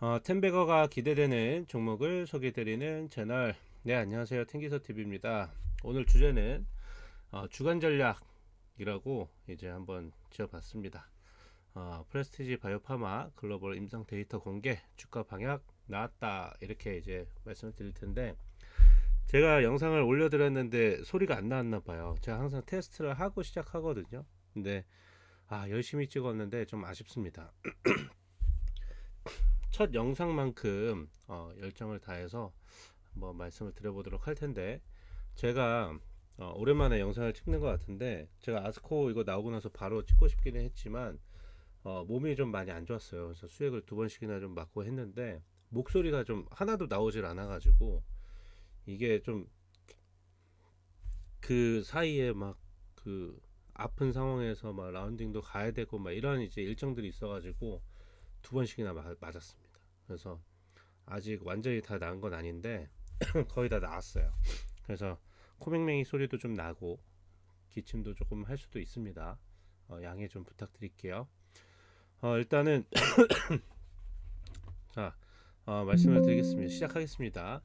어, 텐베거가 기대되는 종목을 소개드리는 채널. 네, 안녕하세요. 텐기서 TV입니다. 오늘 주제는 어, 주간 전략이라고 이제 한번 지어봤습니다. 어, 프레스티지 바이오파마 글로벌 임상 데이터 공개 주가 방향 나왔다 이렇게 이제 말씀을 드릴 텐데 제가 영상을 올려드렸는데 소리가 안 나왔나 봐요. 제가 항상 테스트를 하고 시작하거든요. 근데 아 열심히 찍었는데 좀 아쉽습니다. 첫 영상만큼 어, 열정을 다해서 한번 말씀을 드려보도록 할 텐데 제가 어, 오랜만에 영상을 찍는 것 같은데 제가 아스코 이거 나오고 나서 바로 찍고 싶기는 했지만 어, 몸이 좀 많이 안 좋았어요. 그래서 수액을 두 번씩이나 좀 맞고 했는데 목소리가 좀 하나도 나오질 않아가지고 이게 좀 그 사이에 막 그 아픈 상황에서 막 라운딩도 가야 되고 막 이런 이제 일정들이 있어가지고 두 번씩이나 마- 맞았습니다. 그래서 아직 완전히 다 나은 건 아닌데 거의 다 나았어요. 그래서 코맹맹이 소리도 좀 나고 기침도 조금 할 수도 있습니다. 어, 양해 좀 부탁드릴게요. 어, 일단은 자 어, 말씀을 드리겠습니다. 시작하겠습니다.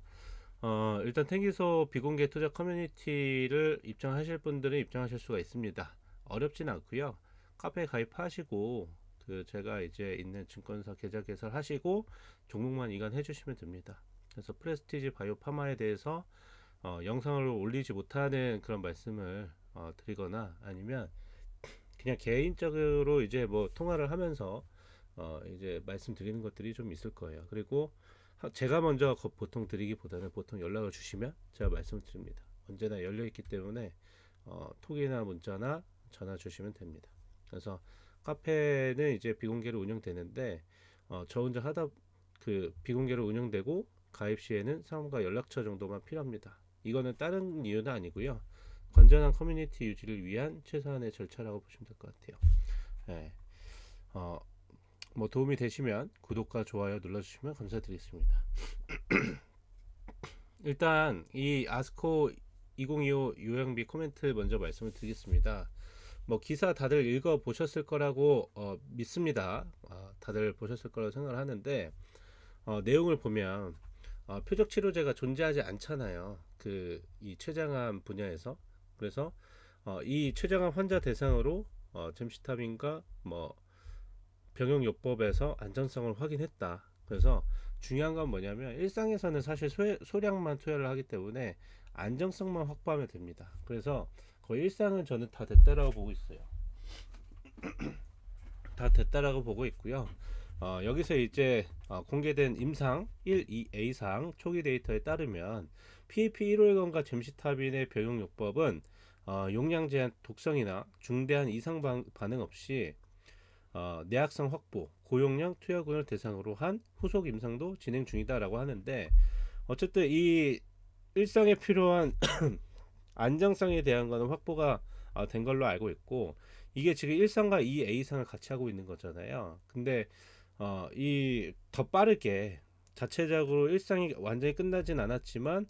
어, 일단 탱기소 비공개 투자 커뮤니티를 입장하실 분들은 입장하실 수가 있습니다. 어렵진 않고요. 카페 가입하시고 그 제가 이제 있는 증권사 계좌 개설하시고 종목만 이관해 주시면 됩니다. 그래서 프레스티지 바이오 파마에 대해서 어, 영상을 올리지 못하는 그런 말씀을 어, 드리거나 아니면 그냥 개인적으로 이제 뭐 통화를 하면서 어, 이제 말씀드리는 것들이 좀 있을 거예요. 그리고 하- 제가 먼저 거- 보통 드리기보다는 보통 연락을 주시면 제가 말씀을 드립니다. 언제나 열려 있기 때문에 어, 톡이나 문자나 전화 주시면 됩니다. 그래서 카페는 이제 비공개로 운영되는데 어, 저 혼자 하다 그 비공개로 운영되고 가입 시에는 사람과 연락처 정도만 필요합니다. 이거는 다른 이유는 아니고요. 건전한 커뮤니티 유지를 위한 최소한의 절차라고 보시면 될 것 같아요. 네. 어, 뭐 도움이 되시면 구독과 좋아요 눌러주시면 감사드리겠습니다. 일단 이 아스코 2025 유형비 코멘트 먼저 말씀을 드리겠습니다. 뭐 기사 다들 읽어 보셨을 거라고 어, 믿습니다. 어, 다들 보셨을 거라고 생각을 하는데 어, 내용을 보면 어, 표적 치료제가 존재하지 않잖아요. 그 이 췌장암 분야에서 그래서 어, 이 췌장암 환자 대상으로 어, 잼시타민과 뭐 병용요법에서 안전성을 확인했다. 그래서 중요한 건 뭐냐면 일상에서는 사실 소, 소량만 투여를 하기 때문에 안정성만 확보하면 됩니다. 그래서 거의 일상은 저는 다 됐다라고 보고 있어요. 다 됐다라고 보고 있고요. 어, 여기서 이제 어, 공개된 임상 1, 2A상 초기 데이터에 따르면 PAP 1호혈관과 잼시타빈의 병용요법은 어, 용량 제한 독성이나 중대한 이상 반, 반응 없이 어, 내학성 확보, 고용량 투여군을 대상으로 한 후속 임상도 진행 중이다라고 하는데 어쨌든 이 일상에 필요한 안정성에 대한 거는 확보가 어, 된 걸로 알고 있고 이게 지금 1상과 2A상을 같이 하고 있는 거잖아요. 근데 어, 이 더 빠르게 자체적으로 일상이 완전히 끝나진 않았지만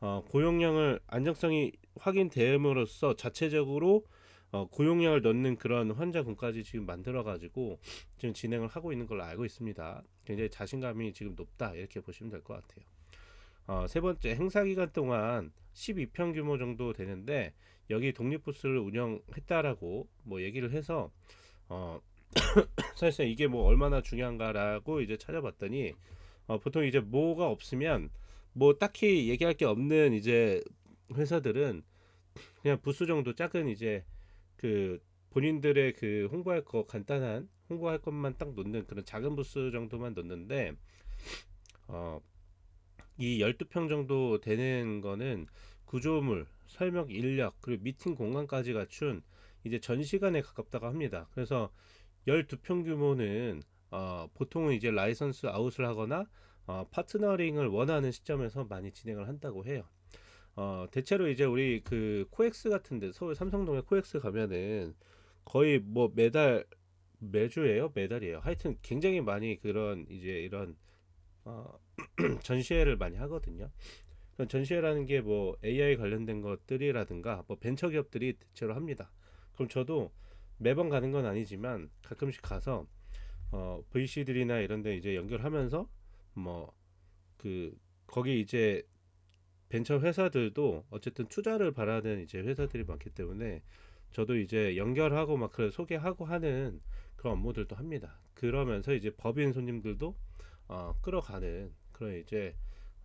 어, 고용량을 안정성이 확인됨으로써 자체적으로 어, 고용량을 넣는 그런 환자군까지 지금 만들어 가지고 지금 진행을 하고 있는 걸로 알고 있습니다. 굉장히 자신감이 지금 높다 이렇게 보시면 될 것 같아요. 어, 세 번째 행사 기간 동안 12평 규모 정도 되는데 여기 독립 부스를 운영했다라고 뭐 얘기를 해서 어, 사실상 이게 뭐 얼마나 중요한가라고 이제 찾아봤더니 어, 보통 이제 뭐가 없으면 뭐 딱히 얘기할 게 없는 이제 회사들은 그냥 부스 정도 작은 이제 그 본인들의 그 홍보할 거 간단한 홍보할 것만 딱 놓는 그런 작은 부스 정도만 놓는데 어, 이 12평 정도 되는 거는 구조물, 설명 인력, 그리고 미팅 공간까지 갖춘 이제 전시관에 가깝다고 합니다. 그래서 12평 규모는 어, 보통은 이제 라이선스 아웃을 하거나 어, 파트너링을 원하는 시점에서 많이 진행을 한다고 해요. 어, 대체로 이제 우리 그 코엑스 같은데 서울 삼성동에 코엑스 가면은 거의 뭐 매달 매주예요, 매달이에요. 하여튼 굉장히 많이 그런 이제 이런 어, 전시회를 많이 하거든요. 전시회라는 게 뭐 AI 관련된 것들이라든가 뭐 벤처 기업들이 대체로 합니다. 그럼 저도 매번 가는 건 아니지만 가끔씩 가서 어, VC들이나 이런 데 이제 연결하면서 뭐 그 거기 이제 벤처 회사들도 어쨌든 투자를 바라는 이제 회사들이 많기 때문에 저도 이제 연결하고 막 그래 소개하고 하는 그런 업무들도 합니다. 그러면서 이제 법인 손님들도 어, 끌어가는 그런 이제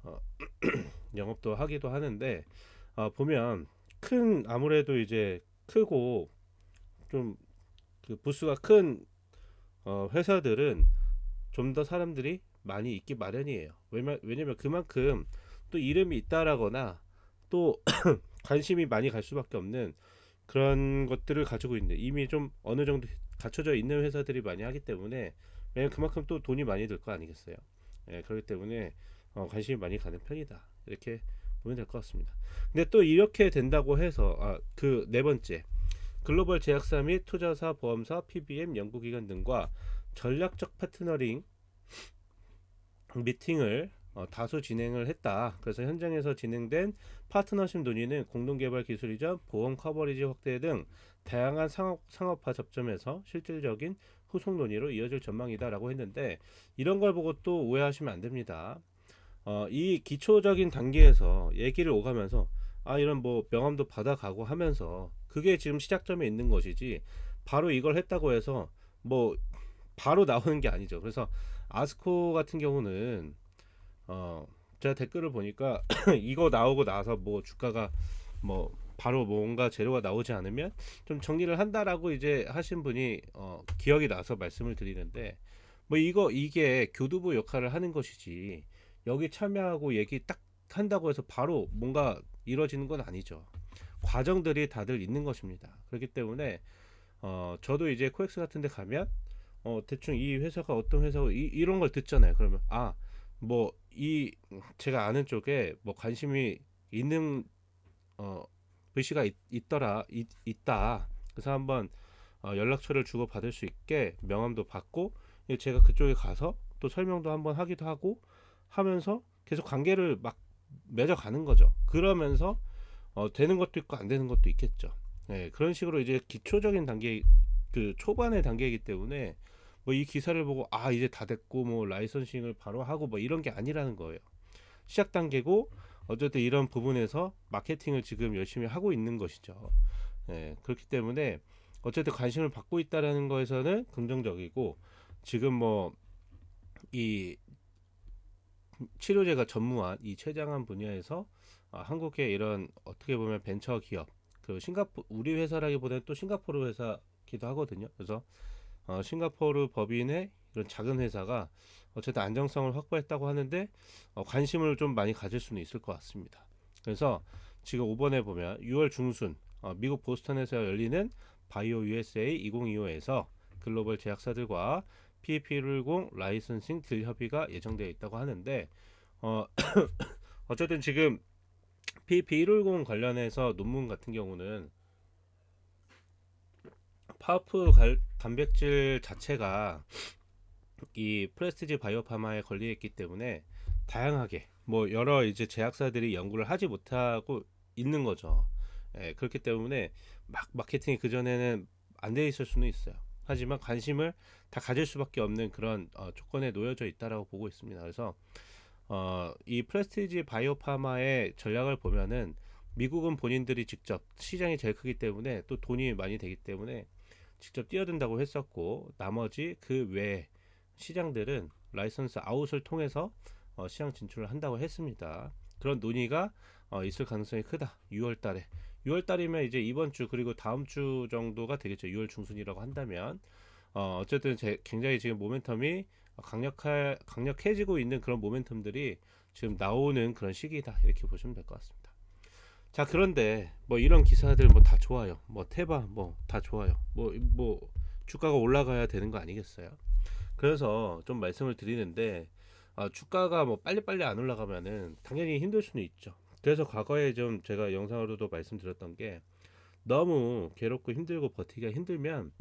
어, 영업도 하기도 하는데 어, 보면 큰 아무래도 이제 크고 좀 그 부수가 큰 어, 회사들은 좀 더 사람들이 많이 있기 마련이에요. 왜냐면 그만큼 또 이름이 있다라거나 또 관심이 많이 갈 수밖에 없는 그런 것들을 가지고 있는 이미 좀 어느 정도 갖춰져 있는 회사들이 많이 하기 때문에 왜냐면 그만큼 또 돈이 많이 들 거 아니겠어요. 예, 그렇기 때문에 어, 관심이 많이 가는 편이다. 이렇게 보면 될 것 같습니다. 근데 또 이렇게 된다고 해서 아, 그 네 번째 글로벌 제약사 및 투자사, 보험사, PBM, 연구기관 등과 전략적 파트너링 미팅을 어, 다수 진행을 했다. 그래서 현장에서 진행된 파트너십 논의는 공동개발 기술 이전, 보험 커버리지 확대 등 다양한 상업, 상업화 접점에서 실질적인 후속 논의로 이어질 전망이다라고 했는데 이런 걸 보고 또 오해하시면 안 됩니다. 어, 이 기초적인 단계에서 얘기를 오가면서 아 이런 뭐 명함도 받아가고 하면서 그게 지금 시작점에 있는 것이지 바로 이걸 했다고 해서 뭐 바로 나오는 게 아니죠. 그래서 아스코 같은 경우는 어 제가 댓글을 보니까 이거 나오고 나서 뭐 주가가 뭐 바로 뭔가 재료가 나오지 않으면 좀 정리를 한다라고 이제 하신 분이 어 기억이 나서 말씀을 드리는데 뭐 이거 이게 교두보 역할을 하는 것이지 여기 참여하고 얘기 딱 한다고 해서 바로 뭔가 이루어지는 건 아니죠. 과정들이 다들 있는 것입니다. 그렇기 때문에 어 저도 이제 코엑스 같은 데 가면 어 대충 이 회사가 어떤 회사고 이, 이런 걸 듣잖아요. 그러면 아 뭐 이 제가 아는 쪽에 뭐 관심이 있는 어 글씨가 있, 있더라 있, 있다. 그래서 한번 어, 연락처를 주고 받을 수 있게 명함도 받고 예, 제가 그쪽에 가서 또 설명도 한번 하기도 하고 하면서 계속 관계를 막 맺어가는 거죠. 그러면서 어, 되는 것도 있고 안 되는 것도 있겠죠. 네, 그런 식으로 이제 기초적인 단계 그 초반의 단계이기 때문에 뭐 이 기사를 보고 아 이제 다 됐고 뭐 라이선싱을 바로 하고 뭐 이런 게 아니라는 거예요. 시작 단계고 어쨌든 이런 부분에서 마케팅을 지금 열심히 하고 있는 것이죠. 네, 그렇기 때문에 어쨌든 관심을 받고 있다라는 거에서는 긍정적이고 지금 뭐 이 치료제가 전무한 이 췌장암 분야에서 아, 한국의 이런 어떻게 보면 벤처 기업 그 싱가포 우리 회사라기보다는 또 싱가포르 회사기도 하거든요. 그래서 어, 싱가포르 법인의 이런 작은 회사가 어쨌든 안정성을 확보했다고 하는데 어, 관심을 좀 많이 가질 수는 있을 것 같습니다. 그래서 지금 5번에 보면 6월 중순 어, 미국 보스턴에서 열리는 바이오 USA 2025에서 글로벌 제약사들과 PAP110 라이선싱 딜 협의가 예정되어 있다고 하는데 어, 어쨌든 지금 PAP110 관련해서 논문 같은 경우는 갈- 단백질 자체가 이 프레스티지 바이오파마에 걸려있기 때문에 다양하게 뭐 여러 이제 제약사들이 연구를 하지 못하고 있는 거죠. 예, 그렇기 때문에 막 마케팅이 그 전에는 안 돼 있을 수는 있어요. 하지만 관심을 다 가질 수밖에 없는 그런 어, 조건에 놓여져 있다라고 보고 있습니다. 그래서 어, 이 프레스티지 바이오파마의 전략을 보면은 미국은 본인들이 직접 시장이 제일 크기 때문에 또 돈이 많이 되기 때문에 직접 뛰어든다고 했었고 나머지 그 외 시장들은 라이선스 아웃을 통해서 어, 시장 진출을 한다고 했습니다. 그런 논의가 어, 있을 가능성이 크다. 6월 달에. 6월 달이면 이제 이번 주 그리고 다음 주 정도가 되겠죠. 6월 중순이라고 한다면 어, 어쨌든 제, 굉장히 지금 모멘텀이 강력할 강력해지고 있는 그런 모멘텀들이 지금 나오는 그런 시기다. 이렇게 보시면 될 것 같습니다. 자, 그런데 뭐 이런 기사들 뭐 다 좋아요. 뭐 테바 뭐 다 좋아요. 뭐뭐 주가가 올라가야 되는 거 아니겠어요? 그래서 좀 말씀을 드리는데 아, 주가가 뭐 빨리빨리 안 올라가면은 당연히 힘들 수는 있죠. 그래서 과거에 좀 제가 영상으로도 말씀드렸던 게 너무 괴롭고 힘들고 버티기가 힘들면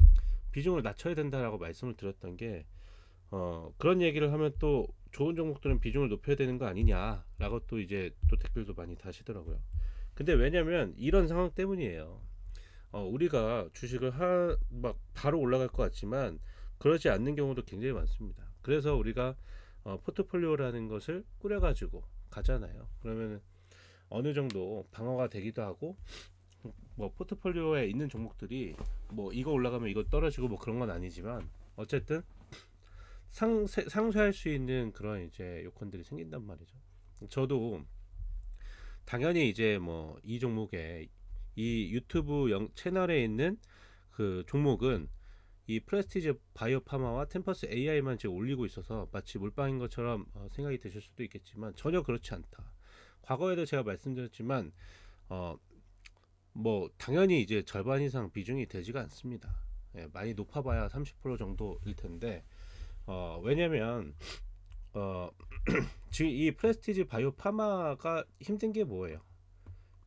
비중을 낮춰야 된다라고 말씀을 드렸던 게 어, 그런 얘기를 하면 또 좋은 종목들은 비중을 높여야 되는 거 아니냐라고 또 이제 또 댓글도 많이 다시더라고요. 근데 왜냐면 이런 상황 때문이에요. 어, 우리가 주식을 하, 막 바로 올라갈 것 같지만 그러지 않는 경우도 굉장히 많습니다. 그래서 우리가 어, 포트폴리오라는 것을 꾸려가지고 가잖아요. 그러면 어느 정도 방어가 되기도 하고 뭐 포트폴리오에 있는 종목들이 뭐 이거 올라가면 이거 떨어지고 뭐 그런 건 아니지만 어쨌든 상세, 상쇄할 수 있는 그런 이제 요건들이 생긴단 말이죠. 저도 당연히 이제 뭐 이 종목에 이 유튜브 영, 채널에 있는 그 종목은 이 프레스티지 바이오 파마와 템퍼스 AI만 지금 올리고 있어서 마치 몰빵인 것처럼 어, 생각이 드실 수도 있겠지만 전혀 그렇지 않다. 과거에도 제가 말씀드렸지만 어 뭐 당연히 이제 절반 이상 비중이 되지가 않습니다. 예, 많이 높아봐야 30% 정도일 텐데 어 왜냐면 어 지금 이 프레스티지 바이오 파마가 힘든 게 뭐예요?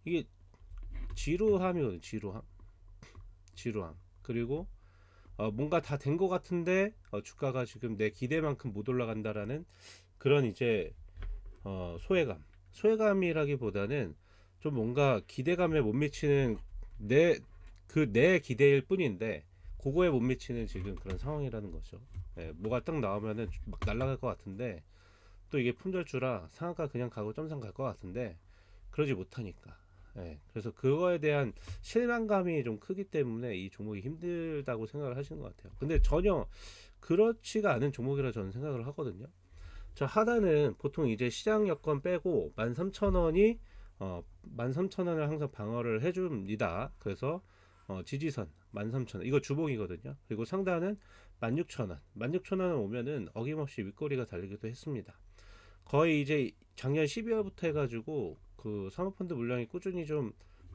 이게 지루함이거든요. 지루함. 지루함. 그리고 어, 뭔가 다 된 것 같은데 어, 주가가 지금 내 기대만큼 못 올라간다라는 그런 이제 어, 소외감. 소외감이라기보다는 좀 뭔가 기대감에 못 미치는 내그 내 기대일 뿐인데 그거에 못 미치는 지금 그런 상황이라는 거죠. 예, 뭐가 딱 나오면은 막 날아갈 것 같은데 또 이게 품절주라 상한가 그냥 가고 점상 갈 것 같은데 그러지 못하니까. 예, 그래서 그거에 대한 실망감이 좀 크기 때문에 이 종목이 힘들다고 생각을 하시는 것 같아요. 근데 전혀 그렇지가 않은 종목이라 저는 생각을 하거든요. 저 하단은 보통 이제 시장 여건 빼고 13,000원이 어 13,000원을 항상 방어를 해줍니다. 그래서 어, 지지선 13,000원 이거 주봉이거든요. 그리고 상단은 16,000원 16,000원 오면은 어김없이 윗꼬리가 달리기도 했습니다. 거의 이제 작년 12월부터 해가지고 그 사모펀드 물량이 꾸준히 좀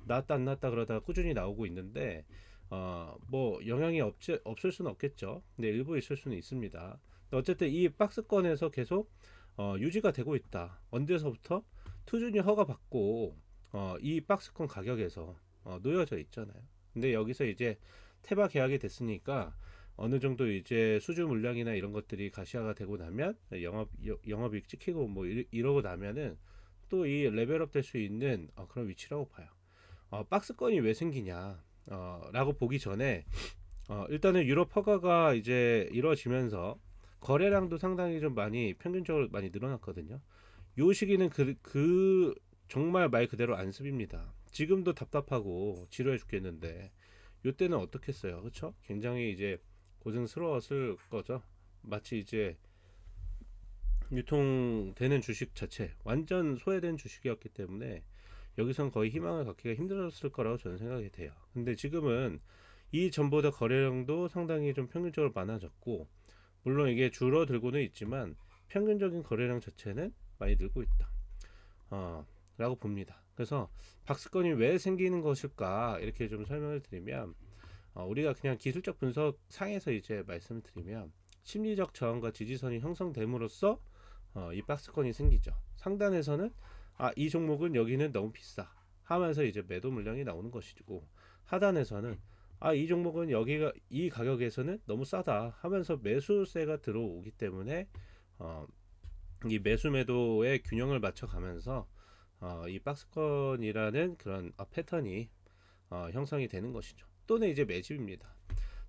나왔다 안 나왔다 그러다가 꾸준히 나오고 있는데 어뭐 영향이 없지, 없을 수는 없겠죠. 근데 일부 있을 수는 있습니다. 어쨌든 이 박스권에서 계속 어, 유지가 되고 있다. 언제서부터 투준이 허가 받고 어, 이 박스권 가격에서 어, 놓여져 있잖아요. 근데 여기서 이제 테바 계약이 됐으니까 어느 정도 이제 수주 물량이나 이런 것들이 가시화가 되고 나면 영업 여- 영업이익 찍히고 뭐 이러, 이러고 나면은 또 이 레벨업 될 수 있는 어, 그런 위치라고 봐요. 어, 박스권이 왜 생기냐? 어, 라고 보기 전에 어, 일단은 유럽 허가가 이제 이루어지면서 거래량도 상당히 좀 많이 평균적으로 많이 늘어났거든요. 요 시기는 그, 그 정말 말 그대로 안습입니다. 지금도 답답하고 지루해 죽겠는데 요때는 어떻겠어요, 그렇죠? 굉장히 이제 고생스러웠을 거죠. 마치 이제 유통되는 주식 자체 완전 소외된 주식이었기 때문에 여기선 거의 희망을 갖기가 힘들었을 거라고 저는 생각이 돼요. 근데 지금은 이 전보다 거래량도 상당히 좀 평균적으로 많아졌고 물론 이게 줄어들고는 있지만 평균적인 거래량 자체는 많이 늘고 있다. 어, 라고 봅니다. 그래서 박스권이 왜 생기는 것일까 이렇게 좀 설명을 드리면 어, 우리가 그냥 기술적 분석 상에서 이제 말씀을 드리면 심리적 저항과 지지선이 형성됨으로써 어, 이 박스권이 생기죠. 상단에서는 아, 이 종목은 여기는 너무 비싸 하면서 이제 매도 물량이 나오는 것이고 하단에서는 아, 이 종목은 여기가 이 가격에서는 너무 싸다 하면서 매수세가 들어오기 때문에 어, 이 매수 매도의 균형을 맞춰 가면서 어, 이 박스권이라는 그런 어, 패턴이 어, 형성이 되는 것이죠. 또는 이제 매집입니다.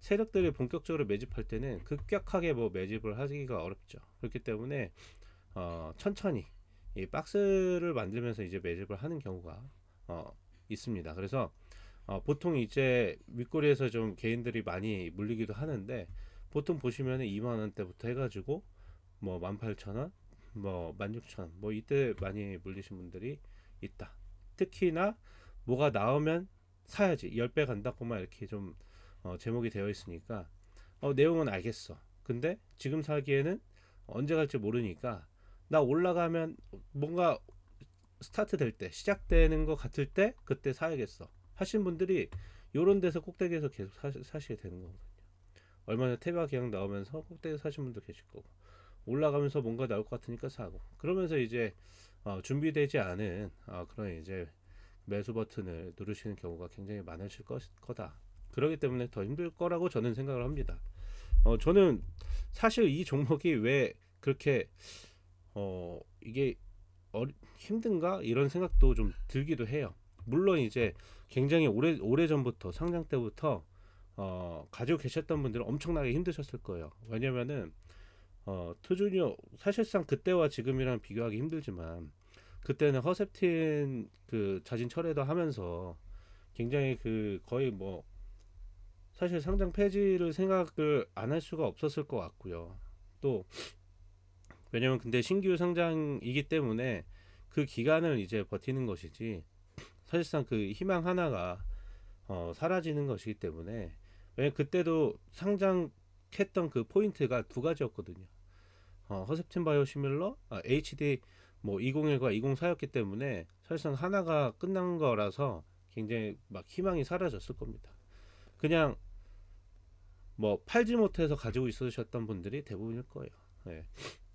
세력들이 본격적으로 매집할 때는 급격하게 뭐 매집을 하기가 어렵죠. 그렇기 때문에 어, 천천히 이 박스를 만들면서 이제 매집을 하는 경우가 어, 있습니다. 그래서 어, 보통 이제 윗꼬리에서 좀 개인들이 많이 물리기도 하는데 보통 보시면은 2만 원대부터 해가지고 뭐 18,000원, 뭐 16,000원, 뭐 이때 많이 물리신 분들이 있다. 특히나 뭐가 나오면 사야지 10배 간다고만 이렇게 좀 어, 제목이 되어 있으니까 어, 내용은 알겠어. 근데 지금 사기에는 언제 갈지 모르니까 나 올라가면 뭔가 스타트 될 때 시작되는 것 같을 때 그때 사야겠어. 하신 분들이 요런 데서 꼭대기에서 계속 사, 사시게 되는 거거든요. 얼마 전에 테바 계약 나오면서 꼭대기 사신 분도 계실 거고 올라가면서 뭔가 나올 것 같으니까 사고. 그러면서 이제 어, 준비되지 않은 어, 그런 이제 매수 버튼을 누르시는 경우가 굉장히 많으실 것, 거다. 그렇기 때문에 더 힘들 거라고 저는 생각을 합니다. 어, 저는 사실 이 종목이 왜 그렇게 어 이게 어, 힘든가 이런 생각도 좀 들기도 해요. 물론 이제 굉장히 오래 오래 전부터 상장 때부터 어 가지고 계셨던 분들은 엄청나게 힘드셨을 거예요. 왜냐면은 어, 투주니어 사실상 그때와 지금이랑 비교하기 힘들지만 그때는 허셉틴 그 자진 철회도 하면서 굉장히 그 거의 뭐 사실 상장 폐지를 생각을 안 할 수가 없었을 것 같고요. 또 왜냐면 근데 신규 상장이기 때문에 그 기간을 이제 버티는 것이지 사실상 그 희망 하나가 어, 사라지는 것이기 때문에 왜냐면 그때도 상장했던 그 포인트가 두 가지였거든요. 어, 허셉틴 바이오 시밀러, 아, HD 뭐 201과 204였기 때문에 사실상 하나가 끝난 거라서 굉장히 막 희망이 사라졌을 겁니다. 그냥 뭐 팔지 못해서 가지고 있으셨던 분들이 대부분일 거예요. 예.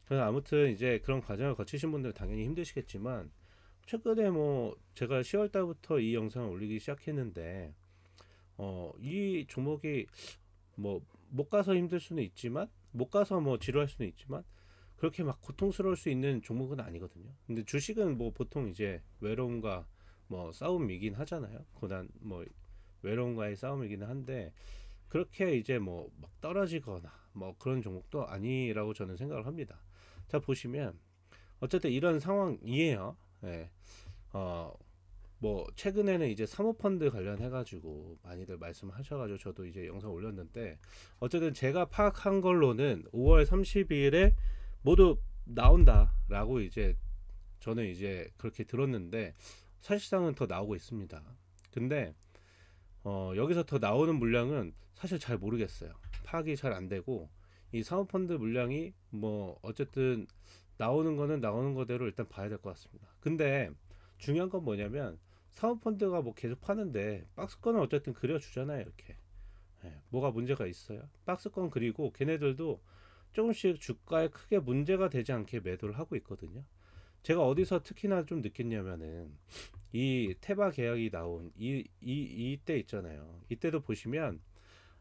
그래서 아무튼 이제 그런 과정을 거치신 분들은 당연히 힘드시겠지만 최근에 뭐 제가 10월 달부터 이 영상을 올리기 시작했는데 어, 이 종목이 뭐 못 가서 힘들 수는 있지만 못 가서 뭐 지루할 수는 있지만 그렇게 막 고통스러울 수 있는 종목은 아니거든요. 근데 주식은 뭐 보통 이제 외로움과 뭐 싸움이긴 하잖아요. 고난 뭐 외로움과의 싸움이기는 한데 그렇게 이제 뭐 막 떨어지거나 뭐 그런 종목도 아니라고 저는 생각을 합니다. 자 보시면 어쨌든 이런 상황이에요. 예. 어, 뭐 최근에는 이제 사모펀드 관련해 가지고 많이들 말씀하셔 가지고 저도 이제 영상 올렸는데 어쨌든 제가 파악한 걸로는 5월 30일에 모두 나온다라고 이제 저는 이제 그렇게 들었는데 사실상은 더 나오고 있습니다. 근데 어, 여기서 더 나오는 물량은 사실 잘 모르겠어요. 파악이 잘 안 되고 이 사모펀드 물량이 뭐 어쨌든 나오는 거는 나오는 거대로 일단 봐야 될 것 같습니다. 근데 중요한 건 뭐냐면 사모펀드가 뭐 계속 파는데 박스권은 어쨌든 그려주잖아요 이렇게. 예, 뭐가 문제가 있어요? 박스권 그리고 걔네들도 조금씩 주가에 크게 문제가 되지 않게 매도를 하고 있거든요. 제가 어디서 특히나 좀 느꼈냐면은 이 테바 계약이 나온 이, 이, 이때 있잖아요. 이때도 보시면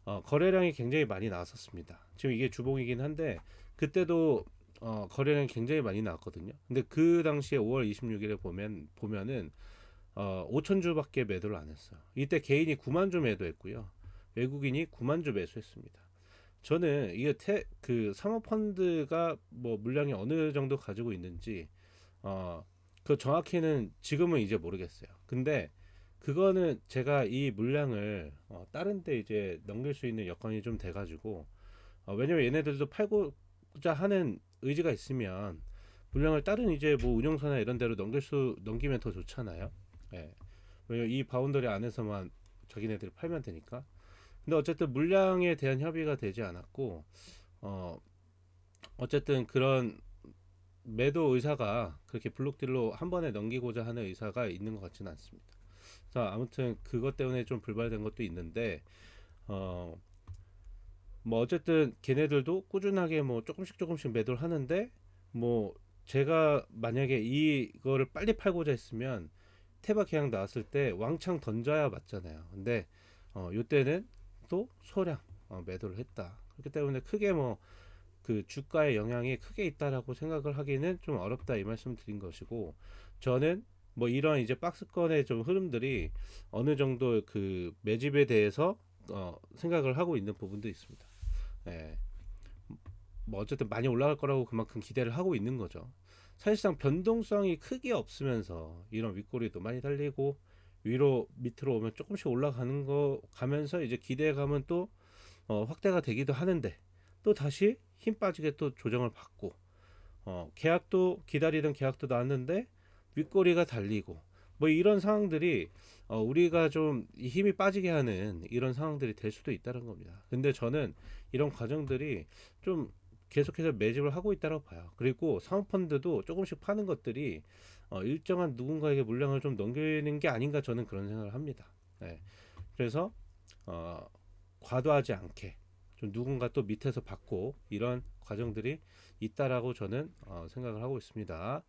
어, 거래량이 굉장히 많이 나왔었습니다 지금 이게 주봉이긴 한데 그때도 어, 거래량이 굉장히 많이 나왔거든요 근데 그 당시에 5월 26일에 보면 보면은 어, 5천 주밖에 매도를 안 했어요. 이때 개인이 9만 주 매도했고요. 외국인이 9만 주 매수했습니다. 저는 이게 태, 그 사모펀드가 뭐 물량이 어느 정도 가지고 있는지 어, 그 정확히는 지금은 이제 모르겠어요. 근데 그거는 제가 이 물량을 어, 다른 데 이제 넘길 수 있는 여건이 좀 돼가지고 어, 왜냐면 얘네들도 팔고자 하는 의지가 있으면 물량을 다른 이제 뭐 운용사나 이런 데로 넘길 수 넘기면 더 좋잖아요. 예. 왜냐면 이 바운더리 안에서만 자기네들이 팔면 되니까. 근데 어쨌든 물량에 대한 협의가 되지 않았고, 어, 어쨌든 그런 매도 의사가 그렇게 블록딜로 한 번에 넘기고자 하는 의사가 있는 것 같지는 않습니다. 자, 아무튼 그것 때문에 좀 불발된 것도 있는데, 어, 뭐 어쨌든 걔네들도 꾸준하게 뭐 조금씩 조금씩 매도를 하는데, 뭐 제가 만약에 이거를 빨리 팔고자 했으면 테바 계약 나왔을 때 왕창 던져야 맞잖아요. 근데 어, 요때는 또 소량 어, 매도를 했다. 그렇기 때문에 크게 뭐 그 주가의 영향이 크게 있다라고 생각을 하기는 좀 어렵다 이 말씀 드린 것이고 저는 뭐 이런 이제 박스권의 좀 흐름들이 어느 정도 그 매집에 대해서 어, 생각을 하고 있는 부분도 있습니다. 예. 뭐 어쨌든 많이 올라갈 거라고 그만큼 기대를 하고 있는 거죠. 사실상 변동성이 크게 없으면서 이런 윗꼬리도 많이 달리고 위로 밑으로 오면 조금씩 올라가는 거 가면서 이제 기대감은 또 어, 확대가 되기도 하는데 또 다시 힘 빠지게 또 조정을 받고 어, 계약도 기다리던 계약도 나왔는데 윗꼬리가 달리고 뭐 이런 상황들이 어, 우리가 좀 힘이 빠지게 하는 이런 상황들이 될 수도 있다는 겁니다. 근데 저는 이런 과정들이 좀 계속해서 매집을 하고 있다고 봐요. 그리고 사모펀드도 조금씩 파는 것들이 어, 일정한 누군가에게 물량을 좀 넘기는 게 아닌가 저는 그런 생각을 합니다. 네. 그래서 어, 과도하지 않게 좀 누군가 또 밑에서 받고 이런 과정들이 있다라고 저는 어, 생각을 하고 있습니다.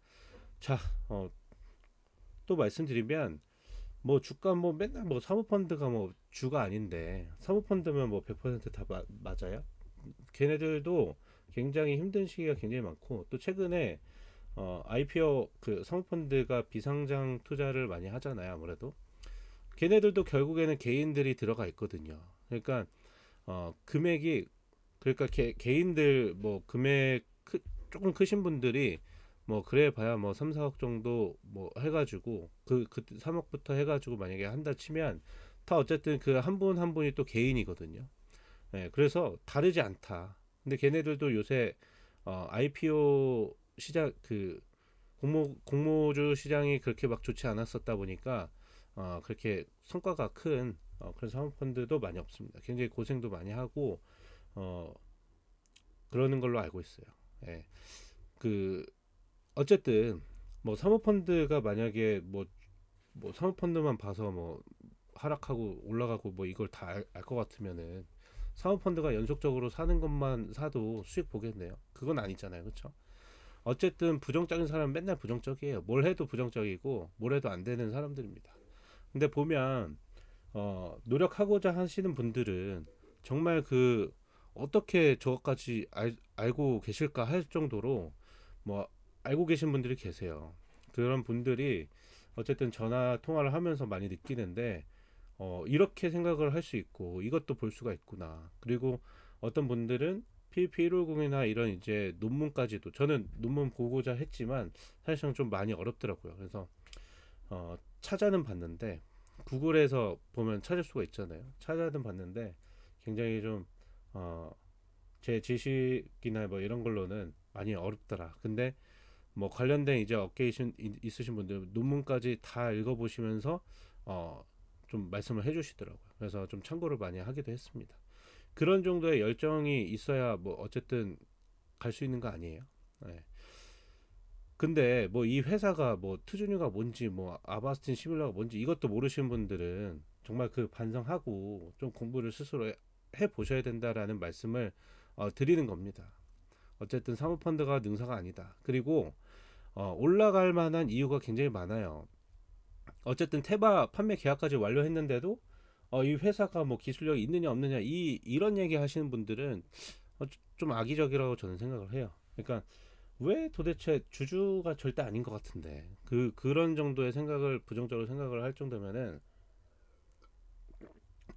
자, 어, 또 말씀드리면 뭐 주가 뭐 맨날 뭐 사모펀드가 뭐 주가 아닌데 사모펀드면 뭐 100%다 맞아요? 걔네들도 굉장히 힘든 시기가 굉장히 많고 또 최근에 어, IPO 그 사모펀드가 비상장 투자를 많이 하잖아요 아무래도 걔네들도 결국에는 개인들이 들어가 있거든요 그러니까 어, 금액이 그러니까 개, 개인들 뭐 금액 조금 크신 분들이 뭐 그래 봐야 뭐 3, 4억 정도 뭐 해가지고 그, 그 3억부터 해가지고 만약에 한다 치면 다 어쨌든 그 한 분한 분이 또 개인이거든요. 예, 그래서 다르지 않다. 근데 걔네들도 요새 어, IPO 시장 그 공모 공모주 시장이 그렇게 막 좋지 않았었다 보니까 어, 그렇게 성과가 큰 어, 그런 사모펀드도 많이 없습니다. 굉장히 고생도 많이 하고 어, 그러는 걸로 알고 있어요. 예. 그 어쨌든 뭐 사모펀드가 만약에 뭐, 뭐 사모펀드만 봐서 뭐 하락하고 올라가고 뭐 이걸 다 알 것 같으면은 사모펀드가 연속적으로 사는 것만 사도 수익 보겠네요. 그건 아니잖아요. 그렇죠? 어쨌든 부정적인 사람은 맨날 부정적이에요. 뭘 해도 부정적이고 뭘 해도 안 되는 사람들입니다. 근데 보면 어, 노력하고자 하시는 분들은 정말 그 어떻게 저것까지 알, 알고 계실까 할 정도로 뭐 알고 계신 분들이 계세요. 그런 분들이 어쨌든 전화 통화를 하면서 많이 느끼는데 어, 이렇게 생각을 할 수 있고 이것도 볼 수가 있구나. 그리고 어떤 분들은 PPP 150이나 이런 이제 논문까지도 저는 논문 보고자 했지만 사실상 좀 많이 어렵더라고요. 그래서 어, 찾아는 봤는데 구글에서 보면 찾을 수가 있잖아요. 찾아는 봤는데 굉장히 좀 어, 제 지식이나 뭐 이런 걸로는 많이 어렵더라. 근데 뭐 관련된 이제 업계에 있으신 분들 논문까지 다 읽어보시면서 어, 좀 말씀을 해주시더라고요. 그래서 좀 참고를 많이 하기도 했습니다. 그런 정도의 열정이 있어야 뭐 어쨌든 갈 수 있는 거 아니에요. 네. 근데 뭐 이 회사가 뭐 트주뉴가 뭔지 뭐 아바스틴 시뮬러가 뭔지 이것도 모르시는 분들은 정말 그 반성하고 좀 공부를 스스로 해 보셔야 된다라는 말씀을 어, 드리는 겁니다. 어쨌든 사모펀드가 능사가 아니다. 그리고 어, 올라갈 만한 이유가 굉장히 많아요. 어쨌든 테바 판매 계약까지 완료했는데도 어, 이 회사가 뭐 기술력이 있느냐 없느냐 이 이런 얘기 하시는 분들은 어, 좀 악의적이라고 저는 생각을 해요. 그러니까 왜 도대체 주주가 절대 아닌 것 같은데 그 그런 정도의 생각을 부정적으로 생각을 할 정도면은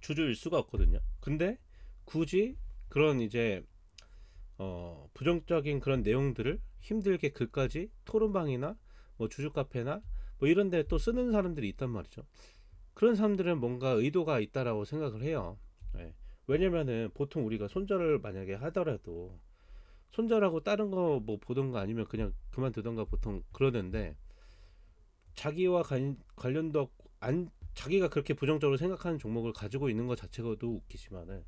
주주일 수가 없거든요. 근데 굳이 그런 이제 어 부정적인 그런 내용들을 힘들게 글까지 토론방이나 뭐 주주 카페나 뭐 이런 데 또 쓰는 사람들이 있단 말이죠. 그런 사람들은 뭔가 의도가 있다라고 생각을 해요. 네. 왜냐면은 보통 우리가 손절을 만약에 하더라도 손절하고 다른 거 뭐 보던가 아니면 그냥 그만두던가 보통 그러는데 자기와 관, 관련도 안 자기가 그렇게 부정적으로 생각하는 종목을 가지고 있는 것 자체가도 웃기지만은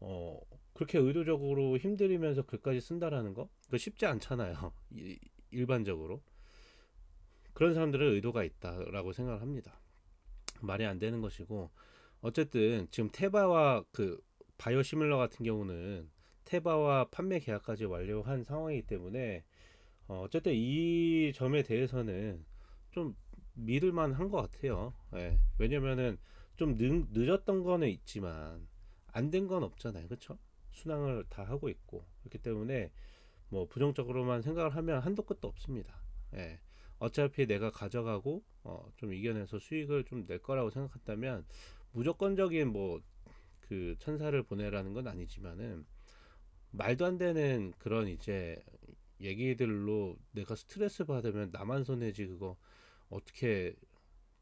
어 그렇게 의도적으로 힘들이면서 글까지 쓴다라는 거 그 쉽지 않잖아요 일반적으로 그런 사람들은 의도가 있다라고 생각을 합니다 말이 안 되는 것이고 어쨌든 지금 테바와 그 바이오 시밀러 같은 경우는 테바와 판매 계약까지 완료한 상황이기 때문에 어, 어쨌든 이 점에 대해서는 좀 믿을만 한 것 같아요. 예. 왜냐면은 좀 늦, 늦었던 거는 있지만 안 된 건 없잖아요. 그쵸? 순항을 다 하고 있고 그렇기 때문에 뭐 부정적으로만 생각을 하면 한도 끝도 없습니다. 예. 어차피 내가 가져가고 어, 좀 이겨내서 수익을 좀 낼 거라고 생각한다면 무조건적인 뭐 그 천사를 보내라는 건 아니지만은 말도 안 되는 그런 이제 얘기들로 내가 스트레스 받으면 나만 손해지 그거 어떻게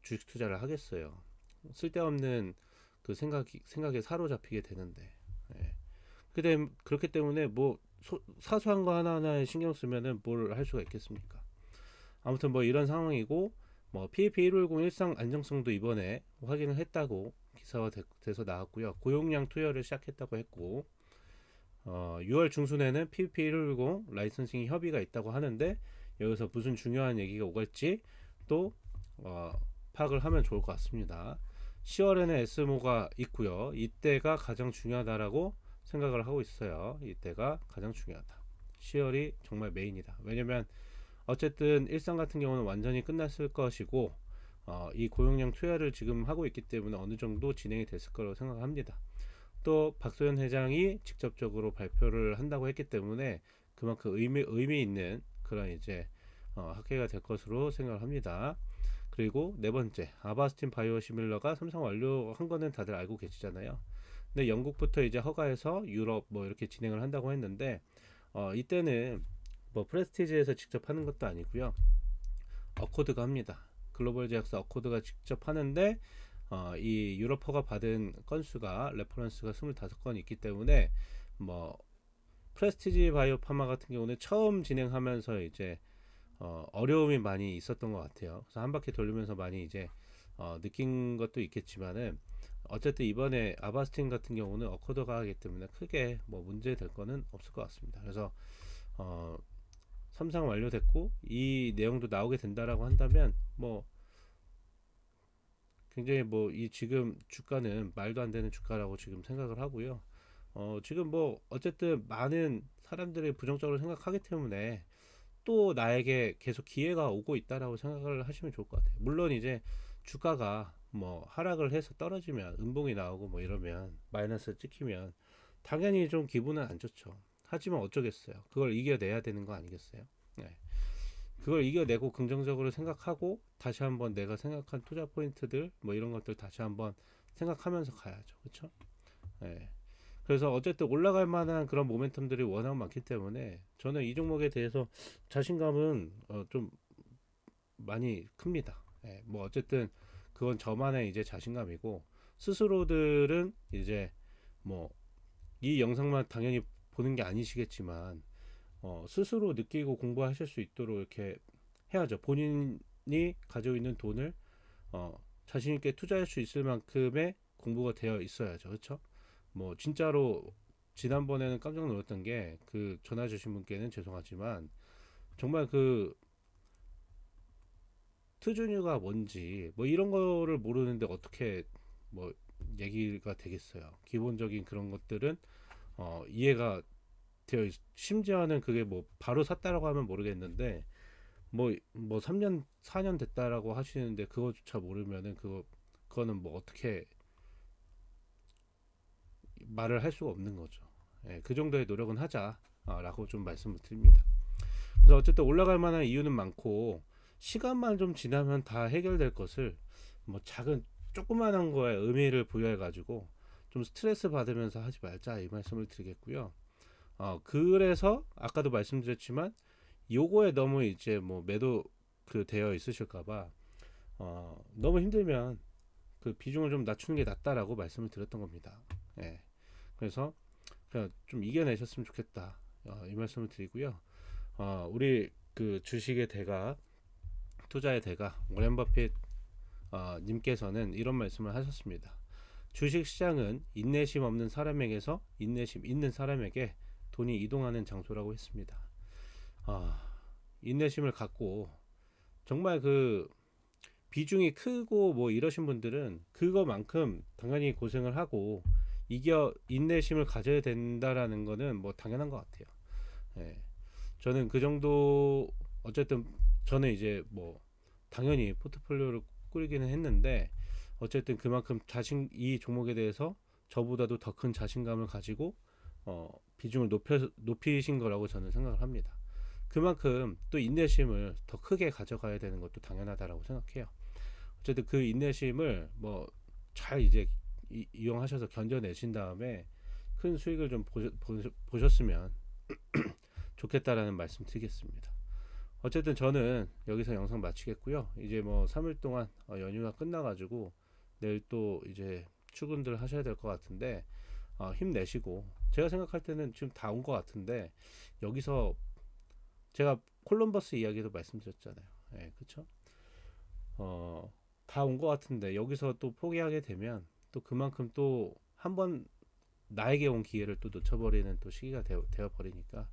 주식 투자를 하겠어요. 쓸데없는 그 생각이 생각에 사로잡히게 되는데. 예. 근데 그렇기 때문에 뭐 소, 사소한 거 하나하나에 신경 쓰면은 뭘 할 수가 있겠습니까? 아무튼 뭐 이런 상황이고 뭐 PAP 110 일상 안정성도 이번에 확인을 했다고 기사가 돼, 서 나왔고요. 고용량 투여를 시작했다고 했고 어, 6월 중순에는 PVP 110 라이선싱 협의가 있다고 하는데 여기서 무슨 중요한 얘기가 오갈지 또 어, 파악을 하면 좋을 것 같습니다. 10월에는 SMO가 있고요. 이때가 가장 중요하다라고 생각을 하고 있어요. 이때가 가장 중요하다. 10월이 정말 메인이다. 왜냐면 어쨌든 일상 같은 경우는 완전히 끝났을 것이고 어, 이 고용량 투여를 지금 하고 있기 때문에 어느 정도 진행이 됐을 거라고 생각합니다. 또 박소연 회장이 직접적으로 발표를 한다고 했기 때문에 그만큼 의미, 의미 있는 그런 이제 어, 학회가 될 것으로 생각을 합니다. 그리고 네 번째 아바스틴 바이오 시밀러가 삼성 완료한 거는 다들 알고 계시잖아요. 근데 영국부터 이제 허가해서 유럽 뭐 이렇게 진행을 한다고 했는데 어, 이때는 뭐 프레스티지에서 직접 하는 것도 아니고요. 어코드가 합니다. 글로벌 제약사 어코드가 직접 하는데 어, 이 유로퍼가 받은 건수가 레퍼런스가 25건 있기 때문에 뭐 프레스티지 바이오 파마 같은 경우는 처음 진행하면서 이제 어, 어려움이 많이 있었던 것 같아요. 그래서 한 바퀴 돌리면서 많이 이제 어, 느낀 것도 있겠지만은 어쨌든 이번에 아바스틴 같은 경우는 어코더가 하기 때문에 크게 뭐 문제 될 거는 없을 것 같습니다. 그래서 어, 삼상 완료됐고 이 내용도 나오게 된다라고 한다면 뭐 굉장히 뭐 이 지금 주가는 말도 안 되는 주가라고 지금 생각을 하고요. 어, 지금 뭐 어쨌든 많은 사람들이 부정적으로 생각하기 때문에 또 나에게 계속 기회가 오고 있다라고 생각을 하시면 좋을 것 같아요. 물론 이제 주가가 뭐 하락을 해서 떨어지면 음봉이 나오고 뭐 이러면 마이너스 찍히면 당연히 좀 기분은 안 좋죠. 하지만 어쩌겠어요. 그걸 이겨내야 되는 거 아니겠어요? 네. 그걸 이겨내고 긍정적으로 생각하고 다시 한번 내가 생각한 투자 포인트들 뭐 이런 것들 다시 한번 생각하면서 가야죠. 그렇죠? 네. 그래서 어쨌든 올라갈 만한 그런 모멘텀들이 워낙 많기 때문에 저는 이 종목에 대해서 자신감은 어, 좀 많이 큽니다. 예, 뭐 어쨌든 그건 저만의 이제 자신감이고 스스로들은 이제 뭐 이 영상만 당연히 보는 게 아니시겠지만 어, 스스로 느끼고 공부하실 수 있도록 이렇게 해야죠. 본인이 가지고 있는 돈을 어, 자신 있게 투자할 수 있을 만큼의 공부가 되어 있어야죠. 그렇죠? 뭐 진짜로 지난번에는 깜짝 놀랐던 게 그 전화 주신 분께는 죄송하지만 정말 그 트주뉴가 뭔지 뭐 이런 거를 모르는데 어떻게 뭐 얘기가 되겠어요. 기본적인 그런 것들은 어 이해가 되어 있, 심지어는 그게 뭐 바로 샀다라고 하면 모르겠는데 뭐뭐 3년 4년 됐다라고 하시는데 그거조차 모르면은 그거 그거는 뭐 어떻게 말을 할 수가 없는 거죠. 예, 그 정도의 노력은 하자라고 좀 말씀을 드립니다. 그래서 어쨌든 올라갈 만한 이유는 많고 시간만 좀 지나면 다 해결될 것을 뭐 작은 조그만한 거에 의미를 부여해 가지고 좀 스트레스 받으면서 하지 말자 이 말씀을 드리겠고요. 어 그래서 아까도 말씀드렸지만 요거에 너무 이제 뭐 매도 그 되어 있으실까봐 어 너무 힘들면 그 비중을 좀 낮추는 게 낫다라고 말씀을 드렸던 겁니다. 예. 그래서 그냥 좀 이겨내셨으면 좋겠다 어, 이 말씀을 드리고요. 어, 우리 그 주식의 대가 투자의 대가 오렌 버핏 어, 님께서는 이런 말씀을 하셨습니다. 주식 시장은 인내심 없는 사람에게서 인내심 있는 사람에게 돈이 이동하는 장소라고 했습니다. 아, 인내심을 갖고 정말 그 비중이 크고 뭐 이러신 분들은 그거만큼 당연히 고생을 하고 이겨 인내심을 가져야 된다라는 거는 뭐 당연한 것 같아요. 예. 저는 그 정도 어쨌든 저는 이제 뭐 당연히 포트폴리오를 꾸리기는 했는데 어쨌든 그만큼 자신 이 종목에 대해서 저보다도 더 큰 자신감을 가지고 어 비중을 높여 높이신 거라고 저는 생각을 합니다. 그만큼 또 인내심을 더 크게 가져가야 되는 것도 당연하다라고 생각해요. 어쨌든 그 인내심을 뭐 잘 이제 이, 이용하셔서 견뎌내신 다음에 큰 수익을 좀 보셨, 보셨으면 좋겠다라는 말씀 드리겠습니다. 어쨌든 저는 여기서 영상 마치겠고요. 이제 뭐 3일 동안 어, 연휴가 끝나가지고 내일 또 이제 출근들 하셔야 될 것 같은데 어, 힘내시고 제가 생각할 때는 지금 다 온 것 같은데 여기서 제가 콜럼버스 이야기도 말씀드렸잖아요. 예, 그쵸? 어, 다 온 것 같은데 여기서 또 포기하게 되면 또 그만큼 또 한 번 나에게 온 기회를 또 놓쳐버리는 또 시기가 되어, 되어 버리니까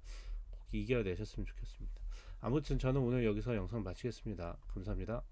꼭 이겨내셨으면 좋겠습니다. 아무튼 저는 오늘 여기서 영상 마치겠습니다. 감사합니다.